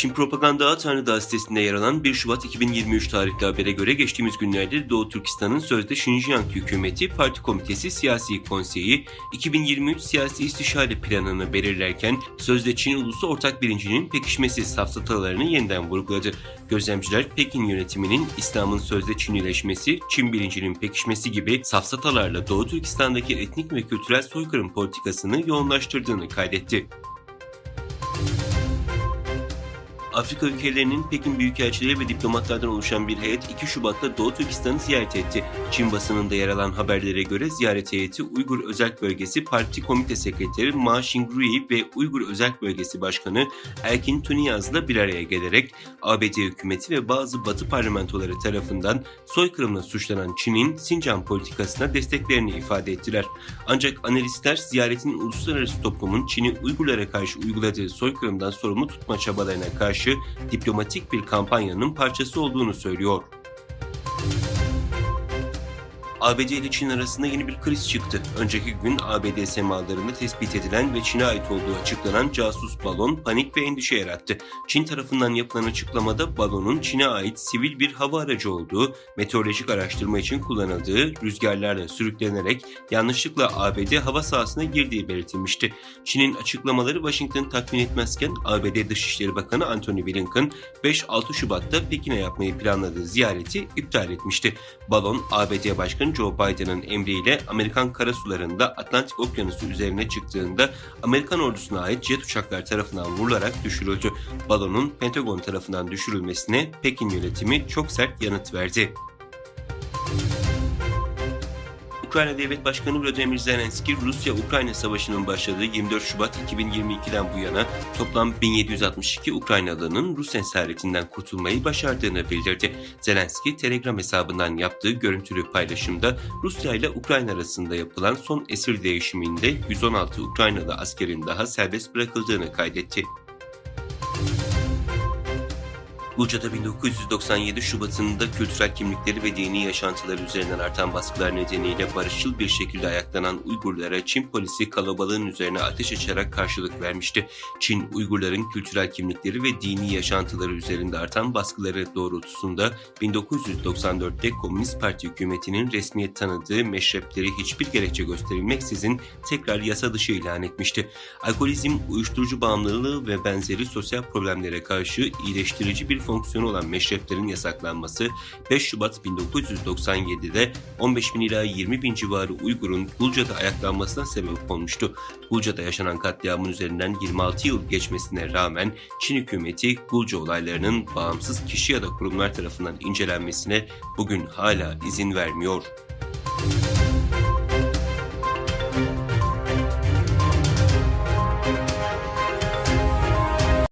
Çin Propaganda Ağı Tanrı Dağı sitesinde yer alan 1 Şubat 2023 tarihli habere göre geçtiğimiz günlerde Doğu Türkistan'ın sözde Şinjiang hükümeti Parti Komitesi Siyasi Konseyi 2023 siyasi istişare planını belirlerken sözde Çin ulusu ortak bilincinin pekişmesi safsatalarını yeniden vurguladı. Gözlemciler Pekin yönetiminin İslam'ın sözde Çinileşmesi, Çin bilincinin pekişmesi gibi safsatalarla Doğu Türkistan'daki etnik ve kültürel soykırım politikasını yoğunlaştırdığını kaydetti. Afrika ülkelerinin Pekin büyükelçileri ve diplomatlardan oluşan bir heyet 2 Şubat'ta Doğu Türkistan'ı ziyaret etti. Çin basınında yer alan haberlere göre ziyaret heyeti Uygur Özel Bölgesi Parti Komite Sekreteri Ma Xingrui ve Uygur Özel Bölgesi Başkanı Erkin Tuniyaz'la bir araya gelerek ABD hükümeti ve bazı Batı parlamentoları tarafından soykırımla suçlanan Çin'in Sincan politikasına desteklerini ifade ettiler. Ancak analistler ziyaretin uluslararası toplumun Çin'i Uygurlara karşı uyguladığı soykırımdan sorumlu tutma çabalarına karşı diplomatik bir kampanyanın parçası olduğunu söylüyor. ABD ile Çin arasında yeni bir kriz çıktı. Önceki gün ABD semalarında tespit edilen ve Çin'e ait olduğu açıklanan casus balon panik ve endişe yarattı. Çin tarafından yapılan açıklamada balonun Çin'e ait sivil bir hava aracı olduğu, meteorolojik araştırma için kullanıldığı, rüzgarlarla sürüklenerek yanlışlıkla ABD hava sahasına girdiği belirtilmişti. Çin'in açıklamaları Washington tatmin etmezken ABD Dışişleri Bakanı Antony Blinken 5-6 Şubat'ta Pekin'e yapmayı planladığı ziyareti iptal etmişti. Balon ABD Başkanı Joe Biden'ın emriyle Amerikan karasularında Atlantik Okyanusu üzerine çıktığında Amerikan ordusuna ait jet uçaklar tarafından vurularak düşürüldü. Balonun Pentagon tarafından düşürülmesine Pekin yönetimi çok sert yanıt verdi. Ukrayna Devlet Başkanı Volodymyr Zelenski, Rusya-Ukrayna Savaşı'nın başladığı 24 Şubat 2022'den bu yana toplam 1762 Ukraynalı'nın Rus esaretinden kurtulmayı başardığını bildirdi. Zelenski, Telegram hesabından yaptığı görüntülü paylaşımda Rusya ile Ukrayna arasında yapılan son esir değişiminde 116 Ukraynalı askerin daha serbest bırakıldığını kaydetti. Buca'da 1997 Şubat'ında kültürel kimlikleri ve dini yaşantıları üzerinden artan baskılar nedeniyle barışçıl bir şekilde ayaklanan Uygurlara Çin polisi kalabalığın üzerine ateş açarak karşılık vermişti. Çin, Uygurların kültürel kimlikleri ve dini yaşantıları üzerinde artan baskıları doğrultusunda 1994'te Komünist Parti hükümetinin resmiyet tanıdığı meşrepleri hiçbir gerekçe gösterilmeksizin tekrar yasa dışı ilan etmişti. Alkolizm, uyuşturucu bağımlılığı ve benzeri sosyal problemlere karşı iyileştirici bir fonksiyonu olan meşreplerin yasaklanması 5 Şubat 1997'de 15 bin ila 20 bin civarı Uygur'un Gulca'da ayaklanmasına sebep olmuştu. Gulca'da yaşanan katliamın üzerinden 26 yıl geçmesine rağmen Çin hükümeti Gulca olaylarının bağımsız kişi ya da kurumlar tarafından incelenmesine bugün hala izin vermiyor.